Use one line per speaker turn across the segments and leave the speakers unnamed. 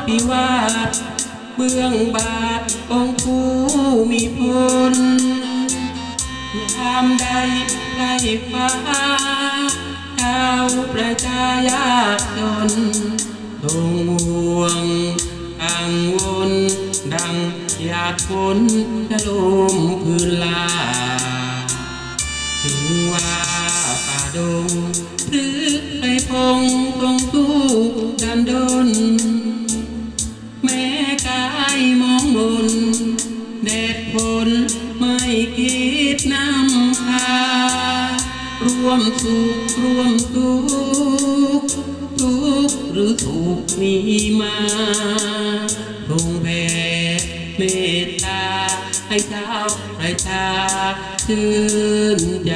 อภิวาทเบื้องบาทองค์ผู้มีพลยามใดไรฟ้าชาวประชายาจนทงห่วงกังวลดังหยาดฝนจะลมพื้นลา ถึงว่าป่าดง นไม่คิดนำพารวมสุขรวมทุกข์ทุกข์หรือสุขมีมาพรงแผ่เมตตาให้ชาวประชาชื่นใจ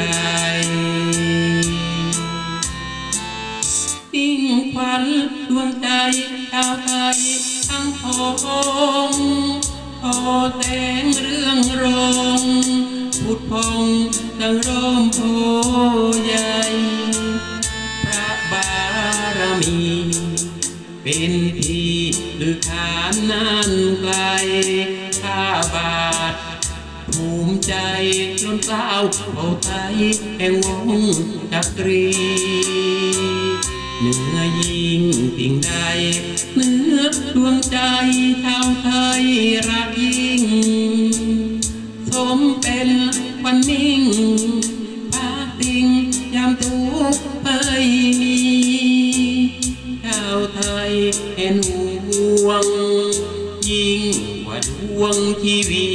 ยิ่งขวัญดวงใจชาวไทยทั้งพง แสงเรื่องรองพุดพองดังร่มโพใหญ่ พระบารมี เป็นที่ลือขานนานไกลข้าบาท ภูมิใจล้นเกล้าวเผ่าไทยแห่งวงจักรีเหนือยิ่งสิ่งใดเหนือดวงใจชาวไทยรัก วันนิ่งปากติงยามทุกข์เอ้ยมีชาวไทยเห็นห่วง ยิ่งกว่าดวงชีวี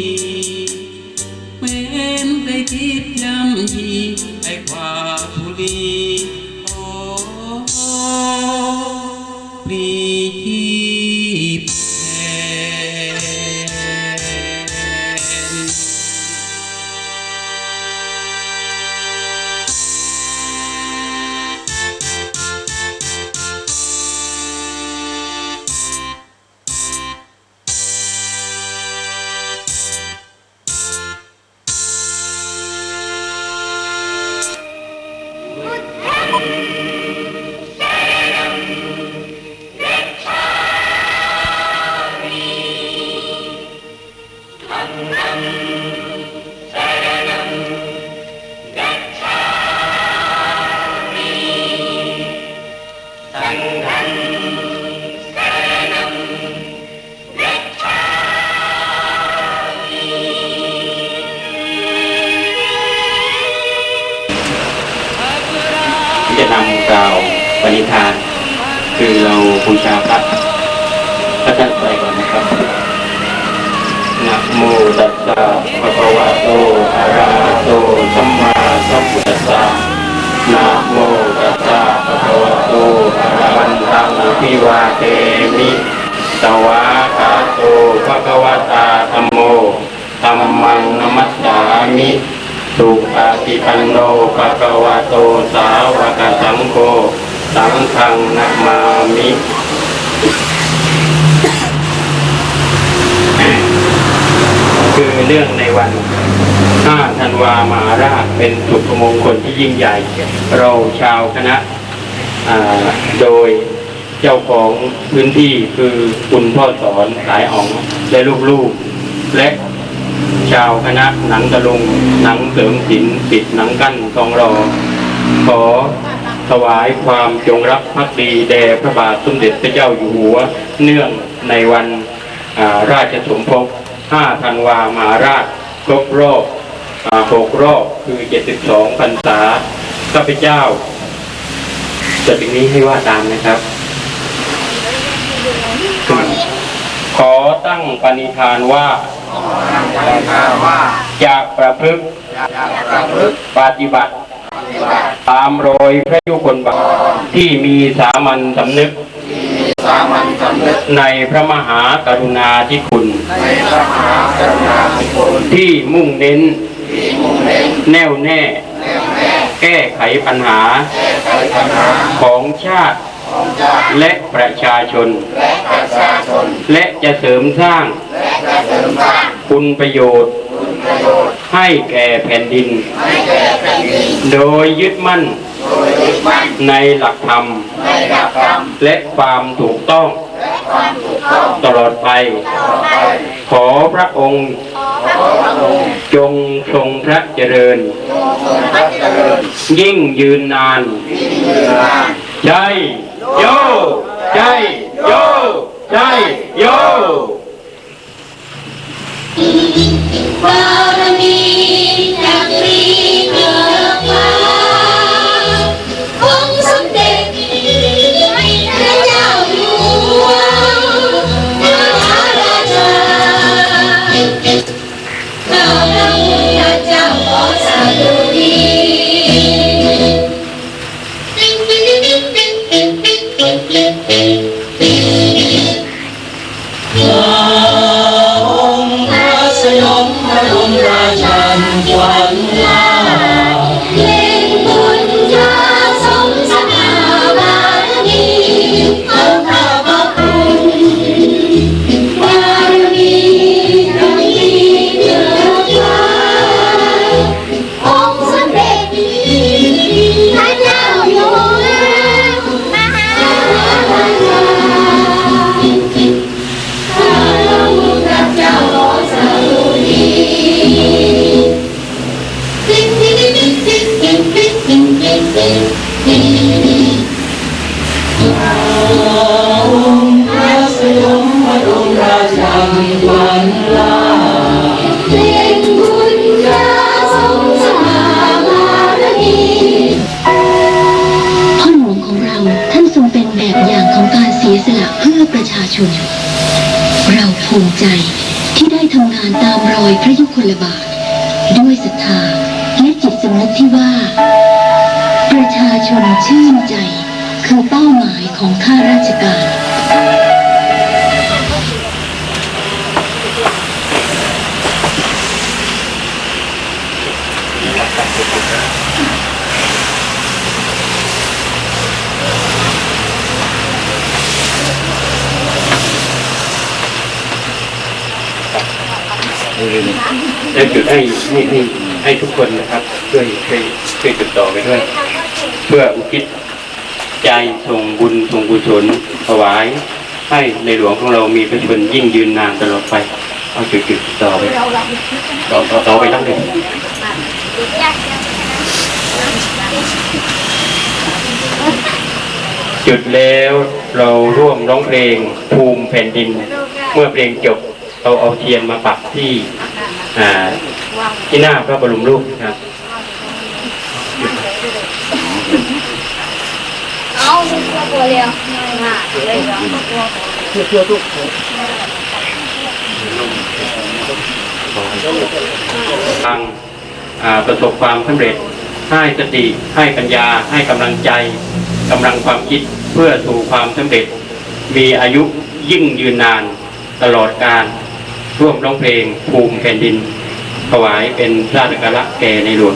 แม้นได้คิดย้ำยีไอ้ความทุลี ป
ณิธาน คือเราบูชาพระพระท่านไปก่อนนะครับนะโมตัสสะภะคะวะโตอะระหะโตสัมมาสัมพุทธัสสะนะโมตัสสะภะคะวะโตอะระหันตังอภิวาเทมิสวาคาโตภะคะวะตาธัมโมธัมมังนมัสสามิสุปฏิปันโนภะคะวะโตสาวกสังโฆ สังฆังนะมามิคือเรื่องในวัน5ธันวามาราชเป็นสุขมงคลที่ยิ่งใหญ่ เราชาวคณะอ่าโดยเจ้าของพื้นที่คือคุณพ่อสอนสายอ๋องและลูกๆ และชาวคณะหนังตะลุงหนังเสริมศิลป์ปิดหนังกั้นทองรอ ขอ ถวายความจงรักภักดีแด่พระบาทสมเด็จพระเจ้าอยู่หัว เนื่องในวันอ่าราชสมภพ5ธันวามหาราชครบรอบอ่า6รอบคือ 72พรรษาข้าพเจ้าจดอย่างนี้ให้ว่าตามนะครับ ขอตั้งปณิธานว่าจากประพฤกษ์ปฏิบัติ ตามรอยพระยุคลบาทที่มีสามัญสำนึก ในพระมหากรุณาธิคุณ ที่มุ่งเน้น แน่วแน่ แก้ไขปัญหาของชาติและประชาชน และจะเสริมสร้างคุณประโยชน์ ให้แก่แผ่นดิน โดยยึดมั่น
มั่น
ในหลักธรรม
ในหลักธรรม
และความถูกต้อง
และความถูกต้อง
ตลอดไป
ต่อไป
ขอพระองค์
ขอพระองค์
จงทรงพระเจริญ
จงทรงพระเจริญ
ยิ่งยืนนาน
ยิ่งยืนนาน
ใจโยใจโยใจโย
ชั
นลา
เพ
ล
งบุญญาสมสมาบารมี
พ่อหลวงของเราท่านทรงเป็นแบบอย่างของการเสียสละเพื่อประชาชน เราภูมิใจที่ได้ทำงานตามรอยพระยุคลบาท ด้วยศรัทธาและจิตสำนึกที่ว่า ประชาชนชื่นใจคือเป้าหมายของข้าราชการ
แล้วจุดให้ให้ให้ให้ทุกคนนะครับช่วยช่วยช่วยจุดต่อไปด้วย เพื่ออุทิศใจส่งบุญส่งกุศลถวาย ให้ในหลวงของเรามีพระชนยิ่งยืนนานตลอดไป เอาจุดจุดต่อไปต่อต่อไปตั้งเลยจุดแล้วเราร่วมร้องเพลงภูมิแผ่นดิน เมื่อเพลงจบเราเอาเทียนมาปักที่ ที่หน้าพระบรมรูปนะครับ
เอาตัวเร็วมาเลย
ทางอ่าประสบความสำเร็จให้สติให้ปัญญาให้กำลังใจกำลังความคิดเพื่อสู่ความสำเร็จ มีอายุยิ่งยืนนานตลอดการ ร่วมร้องเพลงภูมิแผ่นดินถวายเป็นราช
การะแก่ในหลวง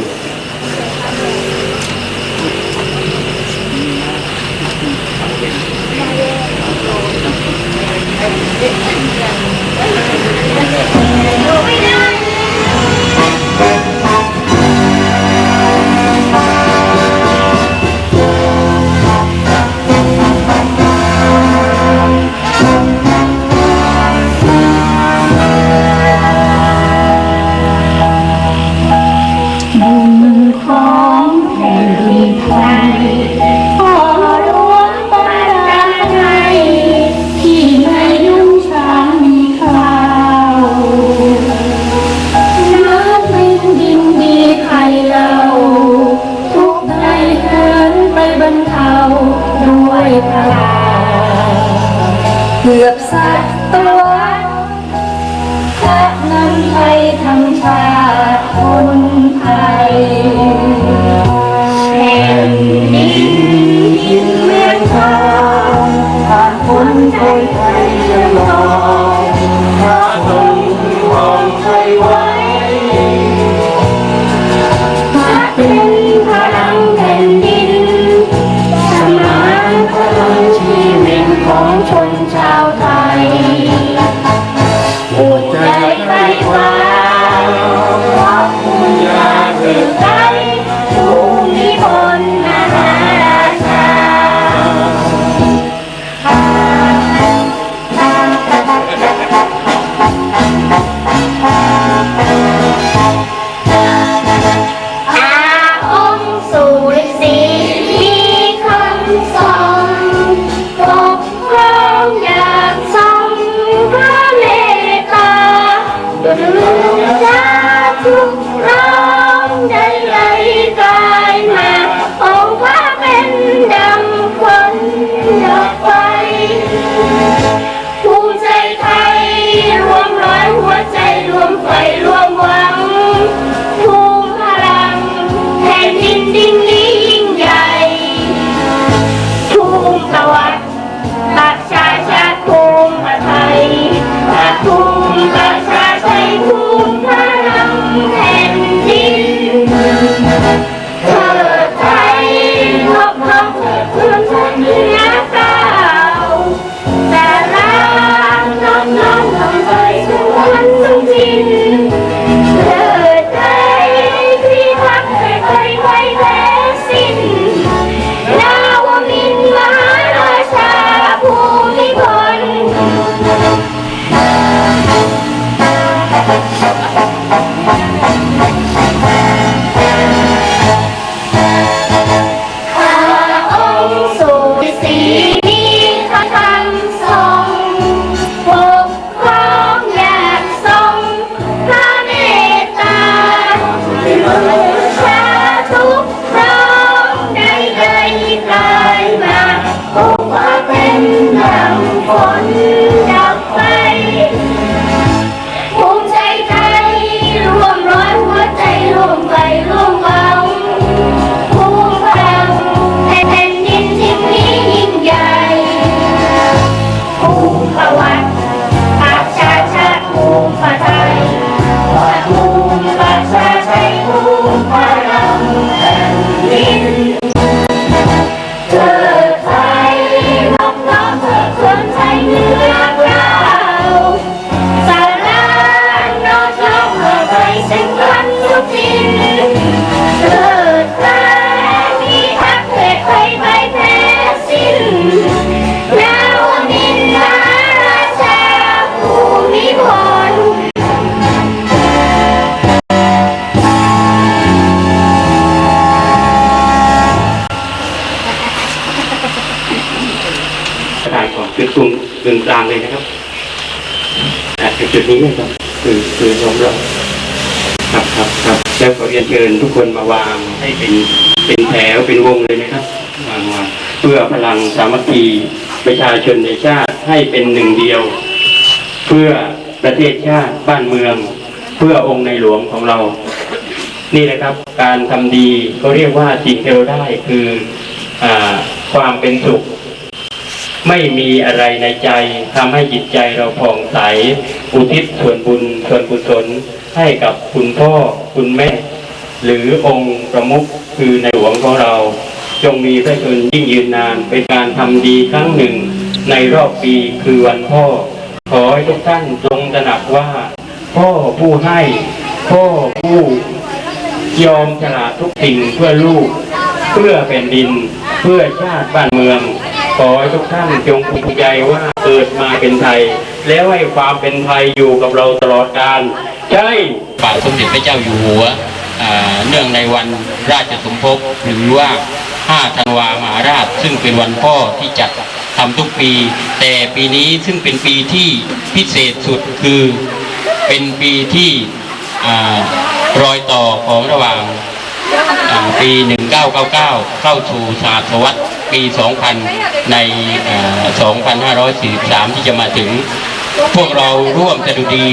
กึ่งกลา
งเลยนะครับอ่จุดนี้นะครับคือคือล้อมรอบครับครับครับแล้วขอเรียนเชิญทุกคนมาวางให้เป็นเป็นแถวเป็นวงเลยนะครับวางวางเพื่อพลังสามัคคีประชาชนในชาติให้เป็นหนึ่งเดียว เพื่อประเทศชาติบ้านเมือง เพื่อองค์ในหลวงของเรา นี่แหละครับ การทำดีเขาเรียกว่าสิ่งที่เราได้คืออาความเป็นสุข ไม่มีอะไรในใจทำให้จิตใจเราผ่องใส อุทิศส่วนบุญส่วนกุศลให้กับคุณพ่อคุณแม่ หรือองค์ประมุขคือในหลวงของเรา จงมีพระชนยิ่งยืนนานเป็นการทำดีครั้งหนึ่ง ในรอบปีคือวันพ่อ ขอให้ทุกท่านจงตระหนักว่า พ่อผู้ให้ พ่อผู้ยอมสละทุกสิ่งเพื่อลูก เพื่อแผ่นดิน เพื่อชาติบ้านเมือง ขอให้ทุกท่านจงภูมิใจว่าเกิดมาเป็นไทย แล้วให้ความเป็นไทยอยู่กับเราตลอดกาลใช่ฝ่ายสมเด็จพระเจ้าอยู่หัวเนื่องในวันราชสมภพหรือว่า 5 ธันวามหาราช ซึ่งเป็นวันพ่อที่จัดทำทุกปี แต่ปีนี้ซึ่งเป็นปีที่พิเศษสุดคือเป็นปีที่อรอยต่อของระหว่างอ่า ปี 1999 เข้าสู่ศาสตวรรษปี 2000 ใน 2543 ที่จะมาถึง พวกเราร่วมสดุดี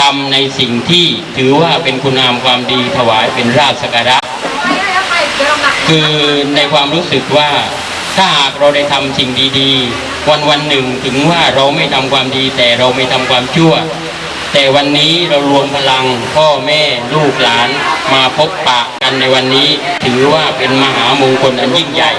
ทำในสิ่งที่ถือว่าเป็นคุณงามความดีถวายเป็นราชสการะ คือในความรู้สึกว่าถ้าหากเราได้ทำสิ่งดีๆ วันวันๆหนึ่งถึงว่าเราไม่ทำความดีแต่เราไม่ทำความชั่ว แต่วันนี้เรารวมพลังพ่อแม่ลูกหลานมาพบปะกันในวันนี้ ถือว่าเป็นมหามงคลอันยิ่งใหญ่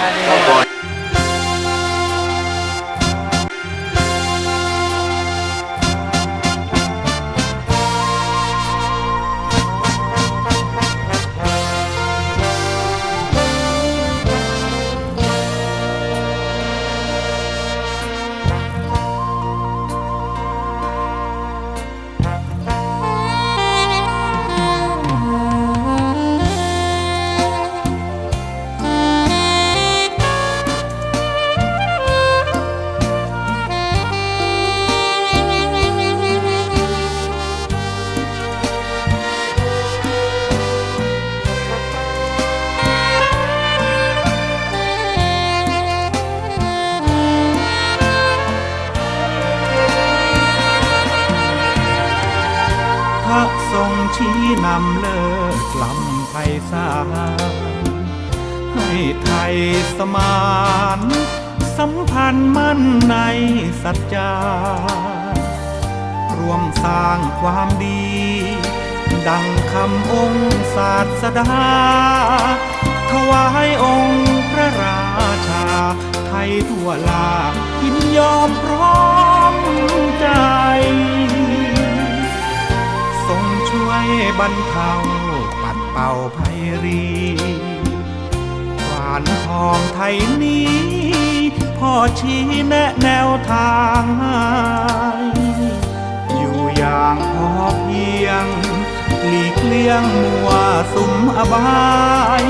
นำเลิศลำไพศาลให้ไทยสมานสัมพันธ์มั่นในสัจจารวมสร้างความดี ดังคำองค์ศาสดาถวายองค์พระราชา ไทยทั่วลายินยอมพร้อม บรรเทาปัดเป่าภัยรีขวานทองไทยนี้พ่อชี้แนะแนวทางอยู่อย่างพอเพียง หลีกเลี่ยงมัวสุมอบาย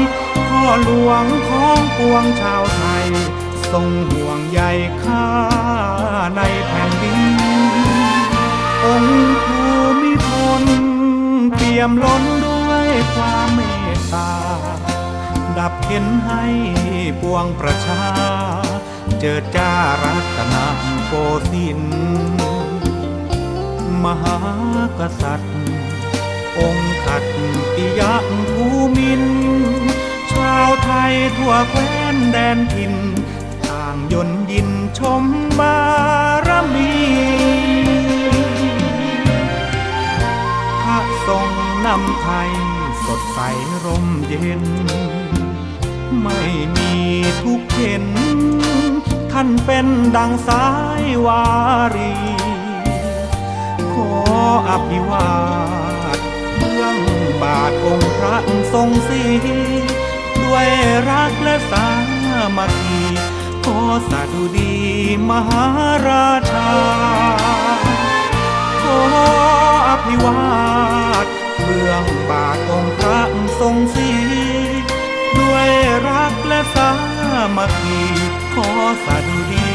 พ่อหลวงของปวงชาวไทย ทรงห่วงใยข้าในแผ่นดิน ยมล้นด้วยความเมตตา ดับเข็นให้ปวงประชา เจิดจ้ารัตนโกสินมหากษัตริย์ องค์ขัดติยะภูมิน ชาวไทยทั่วแคว้นแดนถิ่นต่างยนยินชมบารมีพระทรง นำไทยสดใสร่มเย็น ไม่มีทุกข์เข็น ท่านเป็นดังสายวารี ขออภิวาทเบื้องบาทองค์พระทรงศรีด้วยรักและสามัคคีขอสาธุดีมหาราชา ขออภิวาท เรื่องบาทองค์พระทรงสีด้วยรักและสามัคคีขอสาธุดี